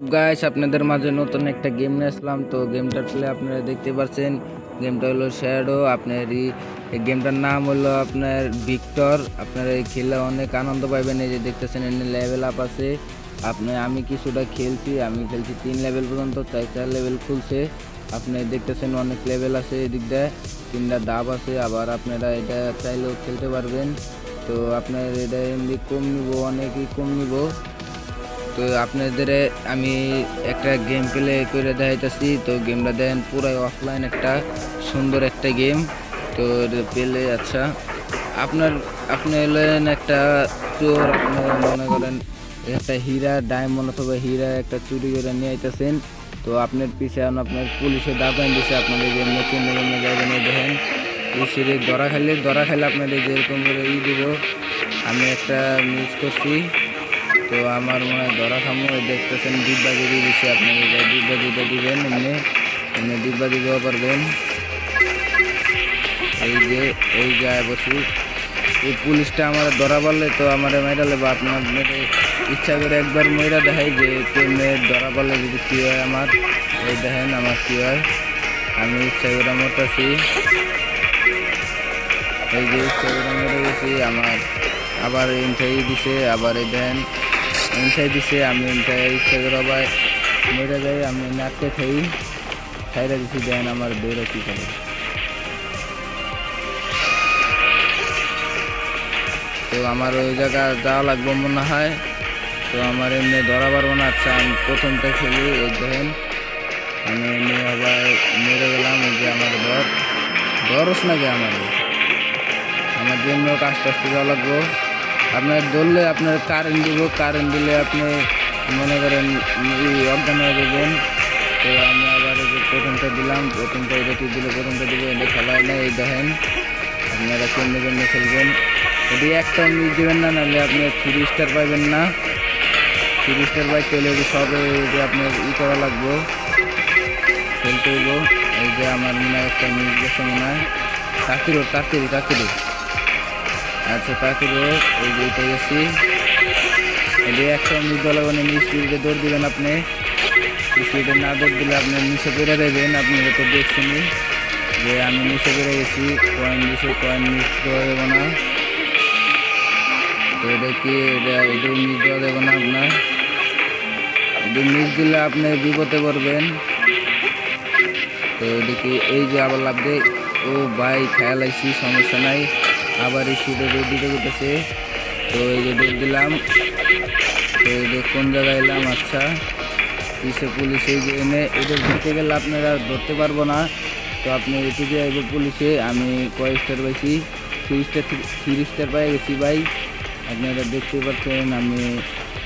Guys আপনাদের মাঝে নতুন একটা গেম নিয়ে আসলাম। তো গেমটার প্লে আপনারা দেখতে পাচ্ছেন। গেমটা হলো শ্যাডো আপনার এই- গেমটার নাম হলো আপনার ভিক্টর আপনারা এই খেলে অনেক আনন্দ পাবেন এই যে দেখতেছেন এখানে লেভেল আপ আছে। আপনি আমি কিছুটা খেলছি, আমি খেলছি তিন লেভেল পর্যন্ত, চার চার লেভেল খুলছে। আপনি দেখতেছেন অনেক লেভেল আছে এদিক তিনটা ডাব আছে, আবার আপনারা এটা চাইলেও খেলতে পারবেন। তো আপনার এটা এমনি কম নিব, অনেকই কম নিব। তো আপনাদের আমি একটা গেম প্লে করে দেখাইতেছি। তো গেমটা দেখেন, পুরাই অফলাইন একটা, সুন্দর একটা গেম তো পেলে আচ্ছা। আপনার, আপনি হলেন একটা চোর, আপনি মনে করেন একটা হীরা ডায়মন্ড অথবা হীরা একটা চুরি করে নিয়ে আইতেছেন। তো আপনার পিছে আপনার পুলিশে দাবান দিছে, আপনাদের যে নতুন নতুন যাবেন দেখেন। সিঁড়ি ধরা খাইলে ধরা খাইলে আপনাদের যেরকম করে ই দিব। আমি একটা মিস করছি। তো আমার মনে হয় ধরা ওই দেখতেছেন ডিব্বা যদি দিচ্ছে আপনার ডিব্বা দিতে দিবেন, এমনি এমনি ডিব্বা দিতেও পারবেন। এই যে, এই জায়গায় বসি। এই পুলিশটা আমার ধরা পারলে তো আমার মেডালে বা আপনার ইচ্ছা করে একবার ময়রা দেখাই যে কেমনে ধরা পারলে যদি কী হয় আমার। এই দেখেন আমার কী হয়। আমি ইচ্ছা করে মরতেছি। এই যে ইচ্ছা করে মরে গেছি, আমার আবার ইনটাই দিছে, আবার এই দেন। ইনটাই দিছে, আমি ইনটাই ইচ্ছা করে মরে যাই, আমি নাচতে খাই খাইরা দিছি, দেন আমার দৌড়ে কী করে তো আমার ওই জায়গা যাওয়া লাগবে মনে হয়। তো আমার এমনি ধরা পারব না আচ্ছা আমি প্রথমটা খেলি, এই দেখেন। আমি এমনি আবার মরে গেলাম, এই যে আমার ধর ধরস নাকি আমার? আমার জন্য আস্তে আস্তে যাওয়া লাগবো। আপনার ধরলে আপনার কারেন্ট দিব কারেন্ট দিলে আপনি মনে করেন অজ্ঞান হয়ে যাবেন। তো আমি আবার প্রথমটা দিলাম, প্রথমটা এটা দিলে, প্রথমটা দিব এটা খেলা হয় না এই দেখেন। আপনারা কেমনি কেমনি খেলবেন? যদি একটা মিস দেবেন না, নাহলে আপনি থ্রি স্টার পাইবেন না। থ্রি স্টার পাই এটি সব যে আপনার ই করা লাগবো। খেলতে হইব। এই যে আমার মনে হয় একটা মিস গেছে মনে হয় তাকিরো তাকিরো তাকিরো আচ্ছা তাকিরো এই যে এটা গেছি। এটি একটা মিস দেওয়া লাগবে না স্পিডে দৌড় দিবেন আপনি। স্পিডে না দৌড় দিলে আপনি নিচে পেরে দেবেন আপনি তো দেখছেনই যে আমি নিচে পেরে গেছি, কয়েন দিছে কয়েন মিস দেওয়া যাবে না। তো এটা কি, এটা এটা মিস দেওয়া যাবে না আপনার? এটা মিস দিলে আপনি বিপদে পড়বেন। তো এদিকে এই যে আবার লাভ দেয় ও ভাই, খেয়াল আইসি সমস্যা নাই। আবার এই সুদে দৌড় করতেছে তো এই যে দৌড় দিলাম। তো এই যে কোন জায়গায় এলাম? আচ্ছা পিসে পুলিশ এই যে এনে এদের ধরতে গেলে আপনারা ধরতে পারব না। তো আপনি এদিকে আইব পুলিশে। আমি কয় স্টার পাইছি? থ্রি স্টার থ্রি স্টার পাই গেছি ভাই। আপনারা দেখতে পাচ্ছেন, আমি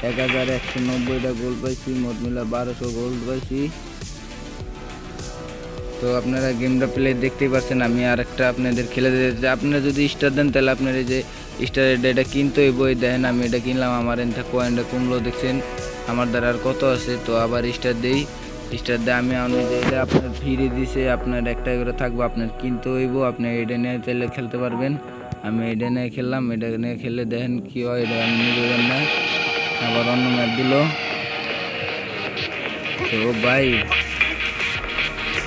এক হাজার একশো নব্বইটা গোল্ড পাইছি, মোট মিলা বারোশো গোল্ড পাইছি। তো আপনারা গেমটা প্লে দেখতেই পাচ্ছেন আমি আর একটা আপনাদের খেলে দিতে। আপনারা যদি স্টার দেন, তাহলে আপনারা এই যে স্টার এটা কিনতে এই দেখেন আমি এটা কিনলাম, আমার এটা কয়েনটা কমলো, দেখছেন? আমার দ্বারা আর কত আছে? তো আবার স্টার দেই। স্টার দিয়ে আমি আমি এটা আপনার ফিরে দিছে, আপনার একটা করে থাকব, আপনার কিনতে হইব, আপনি এটা নিয়ে চাইলে খেলতে পারবেন। আমি এটা নিয়ে খেললাম, এটা নিয়ে খেললে দেখেন কী হয়, এটা আমি নিজে না। আবার অন্য ম্যাপ দিল। তো ভাই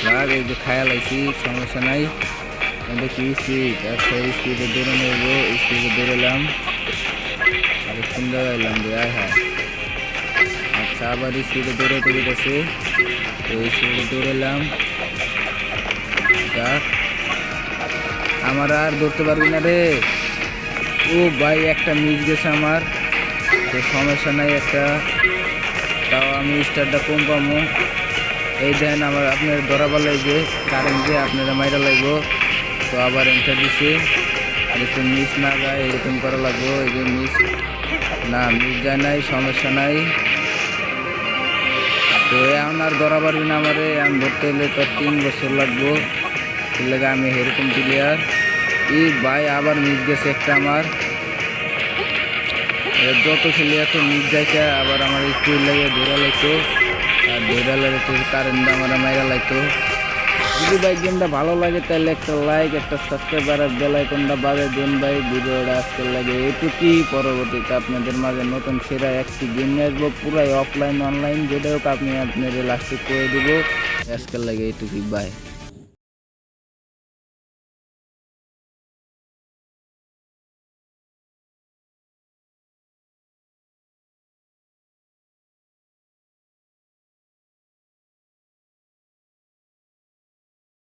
লাগ এই যে খায়াল আইছি সমস্যা নাই কি স্পিড আচ্ছা স্পিডে দৌড়ে নেব স্পিডে দৌড়েলাম আর সুন্দর এলাম রে আয় হ্যাঁ আচ্ছা আবার স্পিডে দৌড়াতে গেছে তো স্পিডে দৌড়েলাম যাক আমার আর ধরতে পারবি না রে। ও ভাই, একটা মিস গেছে আমার। তো সমস্যা নাই একটা। তাও আমি স্টারটা কম পাবো। এই দেন আমার আপনার ধরা বলে যে কারেন্ট যে আপনারা মাইরা লাগবো, তো আবার এন্টার দিছে। এরকম মিস না যায়, এরকম করা লাগবো, এই যে মিস না মিস যায় নাই, সমস্যা নাই। তো এখন আর ধরা পারবি না আমারে, আমি ধরতে হলে তো তিন বছর লাগবো। এর লাগে আমি এরকম প্লেয়ার এই ভাই, আবার মিস গেছে একটা আমার। যত খেলি এত মিস যাইছে আবার আমার একটু লাগে ধরা লাগতো আর ধরা লাগে তো কারেন্ট আমরা মাইরা লাগতো। যদি ভাই গেমটা ভালো লাগে, তাহলে একটা লাইক একটা সাবস্ক্রাইব আর বেল আইকনটা বাজে দিন ভাই। ভিডিওটা আজকে লাগে এইটুকুই পরবর্তীতে আপনাদের মাঝে নতুন সেরা একটি গেম নিয়ে আসব। পুরাই অফলাইন অনলাইন যেটা হোক, আপনি আপনাদের লাস্টে করে দেবো। আজকের লাগে এইটুকুই বাই